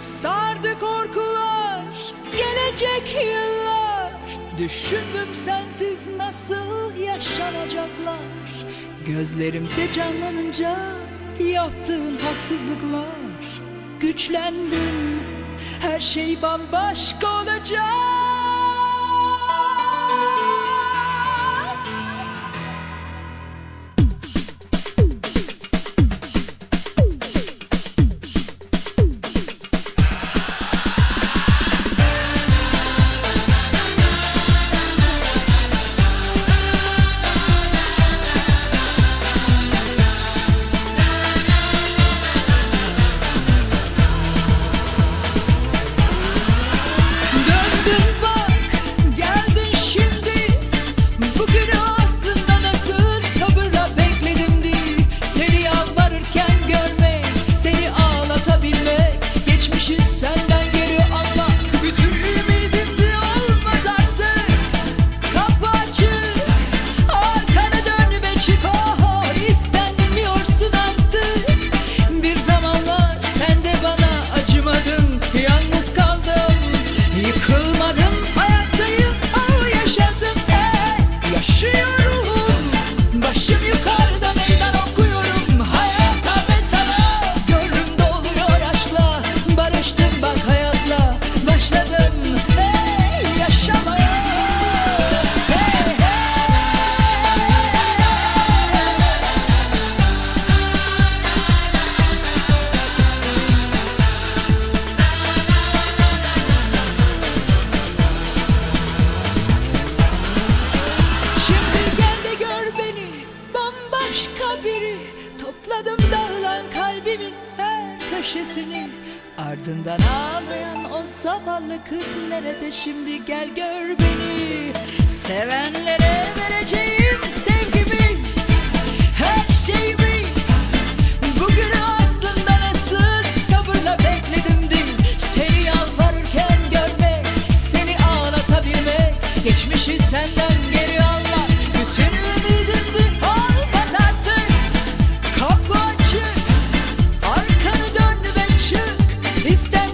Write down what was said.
Sardı korkular, gelecek yıllar. Düşündüm sensiz nasıl yaşanacaklar. Gözlerimde canlanınca yaptığın haksızlıklar. Güçlendim, her şey bambaşka olacak. Katladım dağılan kalbimin her köşesini. Ardından ağlayan o zavallı kız nerede şimdi? Gel gör beni. Sevenlere vereceğim sevgimi her şeyimi. Bugünü aslında nasıl sabırla bekledim değil. Seni görmek seni ağlatabilmek Geçmişi senden tristeza.